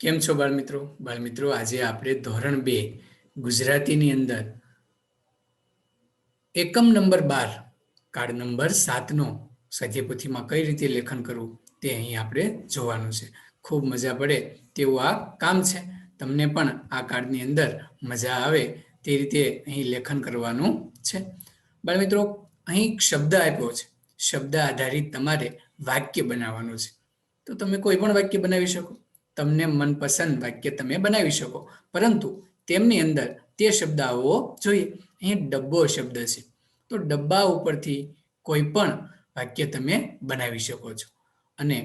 કેમ છો બાળમિત્રો? બાળમિત્રો, આજે આપણે ધોરણ બે, ગુજરાતીની અંદર એકમ નંબર બાર કાર્ડ નંબર સાતનો સ્વાધ્યાયપોથીમાં કઈ રીતે લેખન કરવું તે અહીં આપણે જોવાનું છે. ખૂબ મજા પડે તેવું આ કામ છે. તમને પણ આ કાર્ડની અંદર મજા આવે તે રીતે અહીં લેખન કરવાનું છે. બાળમિત્રો, અહીં શબ્દ આપ્યો છે. શબ્દ આધારિત તમારે વાક્ય બનાવવાનું છે. તો તમે કોઈ પણ વાક્ય બનાવી શકો. તમને મનપસંદ વાક્ય તમે બનાવી શકો. પરંતુ તેમની અંદર તે શબ્દ આવવો જોઈએ. અહીં ડબ્બો શબ્દ છે. તો ડબ્બા ઉપરથી કોઈ પણ વાક્ય તમે બનાવી શકો છો. અને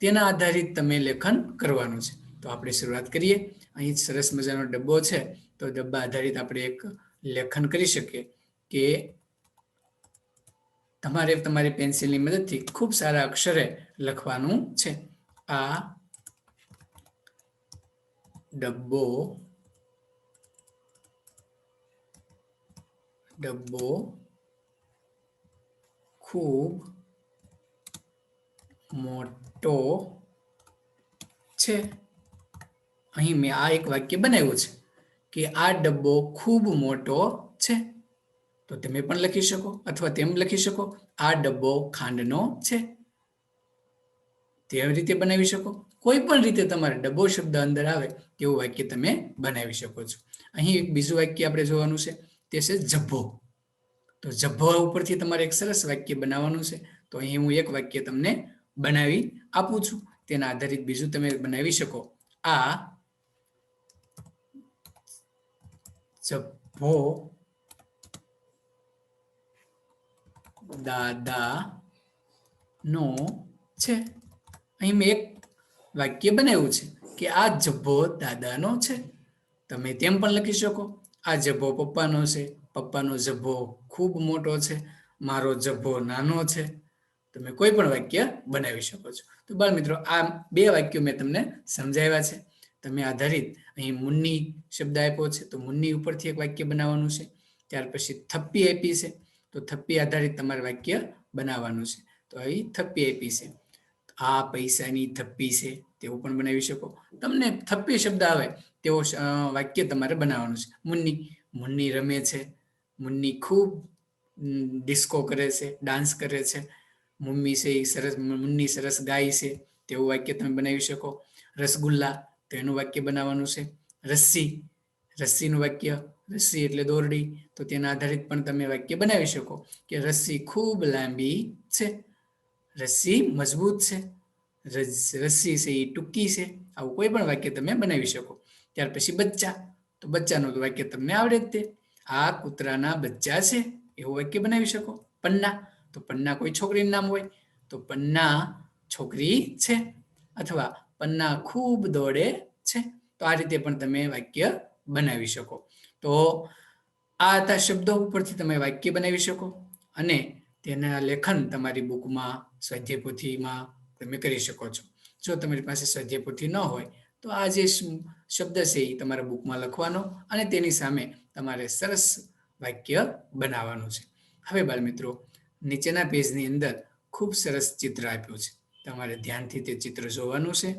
તેના આધારિત તમે લેખન કરવાનું છે. તો આપણે શરૂઆત કરીએ. અહીં સરસ મજાનો ડબ્બો છે. તો ડબ્બા આધારિત આપણે એક લેખન કરી શકીએ કે તમારે તમારી પેન્સિલની મદદથી ખૂબ સારા અક્ષરે લખવાનું છે. આ ડબ્બો ડબ્બો ખૂબ મોટો છે અહીં મેં આ એક વાક્ય બનાવ્યું છે કે આ ડબ્બો ખૂબ મોટો છે તો તમે પણ લખી શકો અથવા તેમ લખી શકો આ ડબ્બો ખાંડનો છે તેવી રીતે બનાવી શકો? કોઈ પણ રીતે તમારે ડબ્બો શબ્દ અંદર આવે તેવું વાક્ય તમે બનાવી શકો છો. અહીં એક બીજું વાક્ય આપણે જોવાનું છે, તે છે જભ્ભો. તો જભ્ભો ઉપરથી તમારે એક સરસ વાક્ય બનાવવાનું છે, તો અહીં હું એક વાક્ય તમને બનાવી આપું છું. તેના આધારિત બીજું તમે બનાવી શકો. આ જભ્ભો દાદા નો છે. અહીં મેં એક વાક્ય બનાવ્યું છે કે આ જભ્ભો દાદાનો છે. તમે તેમ પણ લખી શકો, આ જભ્ભો પપ્પાનો છે, પપ્પાનો જભ્ભો ખૂબ મોટો છે, મારો જબ્બો નાનો છે. તમે કોઈ પણ વાક્ય બનાવી શકો છો. તો બાળ મિત્રો, આ બે વાક્યો મેં તમને સમજાવ્યા છે. તમે આધારિત અહીં મુન્ની શબ્દ આપ્યો છે, તો મુન્ની ઉપરથી એક વાક્ય બનાવવાનું છે. ત્યાર પછી થપ્પી આપી છે, તો થપ્પી આધારિત તમારે વાક્ય બનાવવાનું છે. તો અહીં થપ્પી આપી છે. આ પૈસાની થપ્પી છે, તેવું પણ બનાવી શકો. તમને થપ્પી શબ્દ આવે, તેવો વાક્ય તમારે બનાવવાનું છે. મુન્ની મુન્ની રમે છે. મુન્ની ખૂબ ડિસ્કો કરે છે, ડાન્સ કરે છે. મમ્મી છે એ સરસ, મુન્ની સરસ ગાય છે, તેવું વાક્ય તમે બનાવી શકો. રસગુલ્લા, તો એનું વાક્ય બનાવવાનું છે. રસ્સી, રસ્સીનું વાક્ય, રસ્સી એટલે દોરડી, તો તેના આધારિત પણ તમે વાક્ય બનાવી શકો કે રસ્સી ખૂબ લાંબી છે. રસ્સી મજબૂત છે રસ્સી છે એ ટૂંકી છે, આવું કોઈ પણ વાક્ય તમે બનાવી શકો. ત્યાર પછી બચ્ચા, તો બચ્ચાનું વાક્ય તમને આવડે જ તે. આ કૂતરાના બચ્ચા છે, એવું વાક્ય બનાવી શકો. પન્ના, તો પન્ના કોઈ છોકરીનું નામ હોય, તો પન્ના છોકરી છે, અથવા પન્ના ખૂબ દોડે છે, તો આ રીતે પણ તમે વાક્ય બનાવી શકો. તો આ હતા શબ્દો ઉપરથી તમે વાક્ય બનાવી શકો. અને તેના લેખન તમારી બુકમાં સ્વાધ્યાય પોથીમાં તમે કરી શકો છો. જો તમારી પાસે સ્વાધ્યાય પોથી ન હોય, તો આ જે શબ્દ છે એ તમારા બુકમાં લખવાનો અને તેની સામે તમારે સરસ વાક્ય બનાવવાનું છે. હવે બાળમિત્રો, નીચેના પેજની અંદર ખૂબ સરસ ચિત્ર આપ્યું છે. તમારે ધ્યાનથી તે ચિત્ર જોવાનું છે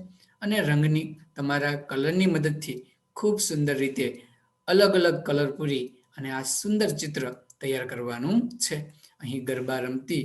અને રંગની, તમારા કલરની મદદથી ખૂબ સુંદર રીતે અલગ અલગ કલર પૂરી અને આ સુંદર ચિત્ર તૈયાર કરવાનું છે. અહીં ગરબા રમતી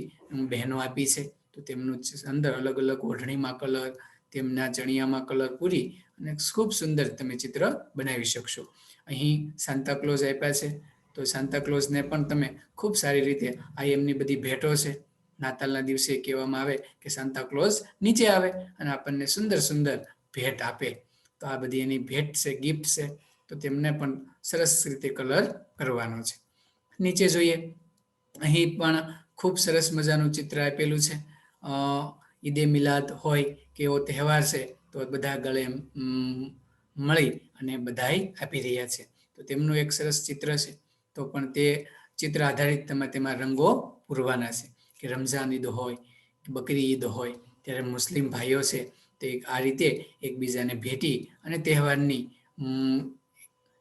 બહેનો આપી છે. તો તેમનું અંદર અલગ અલગ ઓઢણીમાં કલર, તેમના ચણિયામાં કલર પૂરી અને ખૂબ સુંદર તમે ચિત્ર બનાવી શકશો. અહીં સાન્તા ક્લોઝ આપ્યા છે. તો સાંતાક્લોઝને પણ તમે ખૂબ સારી રીતે આ એમની બધી ભેટો છે. નાતાલના દિવસે કહેવામાં આવે કે સાન્તા ક્લોઝ નીચે આવે અને આપણને સુંદર સુંદર ભેટ આપે. તો આ બધી એની ભેટ છે ગિફ્ટ છે. તો તેમને પણ સરસ રીતે કલર કરવાનો છે. નીચે જોઈએ. અહીં પણ ખૂબ સરસ મજાનું ચિત્ર આપેલું છે. ઈદે મિલાદ હોય કે એવો તહેવાર છે, તો બધા ગળે મળી અને બધાય આપી રહ્યા છે. તો તેમનું એક સરસ ચિત્ર છે. તો પણ તે ચિત્ર આધારિત તમે તેમાં રંગો પૂરવાના છે. કે રમઝાન ઈદ હોય, કે બકરી ઈદ હોય, ત્યારે મુસ્લિમ ભાઈઓ છે, તે આ રીતે એકબીજાને ભેટી અને તહેવારની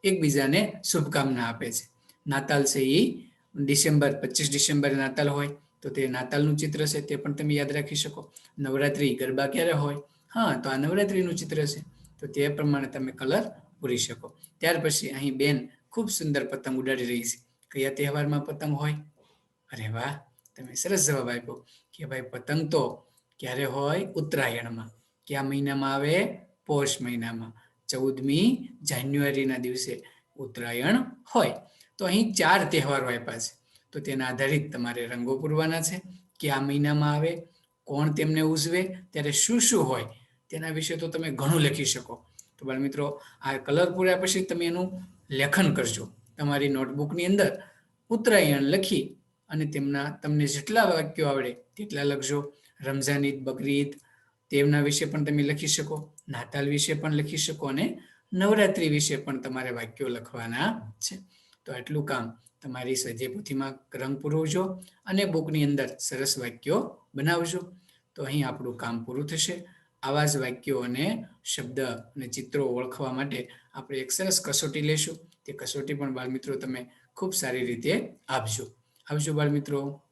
એકબીજાને શુભકામના આપે છે. નાતાલ છે એ ડિસેમ્બર, પચીસ ડિસેમ્બર નાતાલ હોય, તો તે નાતાલનું ચિત્ર છે તે પણ તમે યાદ રાખી શકો. નવરાત્રિ ગરબા ક્યારે હોય? હા, તો આ નવરાત્રિનું ચિત્ર છે, તો તે પ્રમાણે તમે કલર પૂરી શકો. ત્યાર પછી અહીં બેન ખૂબ સુંદર પતંગ ઉડાડી રહી છે. કયા તહેવારમાં પતંગ હોય? અરે વાહ, તમે સરસ જવાબ આપ્યો કે ભાઈ પતંગ તો ક્યારે હોય? ઉત્તરાયણમાં. કયા મહિનામાં આવે? પોષ મહિનામાં. ચૌદમી જાન્યુઆરીના દિવસે ઉત્તરાયણ હોય. તો અહીં ચાર તહેવારો આપ્યા છે તો તેના આધારિત તમારે રંગો પૂરવાના છે, કે આ મહિનામાં આવે, કોણ તેમને ઉજવે, ત્યારે શું શું હોય, તેના વિશે તો તમે ઘણું લખી શકો. તો બાળ મિત્રો, આ કલર પૂર્યા પછી તમે એનું લેખન કરજો. તમારી નોટબુકની અંદર ઉત્તરાયણ લખી અને તેમના, તમને જેટલા વાક્યો આવડે તેટલા લખજો. રમઝાન ઈદ બકરી ઈદ તેમના વિશે પણ તમે લખી શકો, નાતાલ વિશે પણ લખી શકો અને નવરાત્રિ વિશે પણ તમારે વાક્યો લખવાના છે. તો આટલું કામ તમારી સજે પોથીમાં રંગ પૂરવજો અને બુકની અંદર સરસ વાક્યો બનાવજો. તો અહીં આપણું કામ પૂરું થશે. આવા જ વાક્યો અને શબ્દ અને ચિત્રો ઓળખવા માટે આપણે એક સરસ કસોટી લેશું. તે કસોટી પણ બાળમિત્રો તમે ખૂબ સારી રીતે આપજો. આવજો બાળમિત્રો.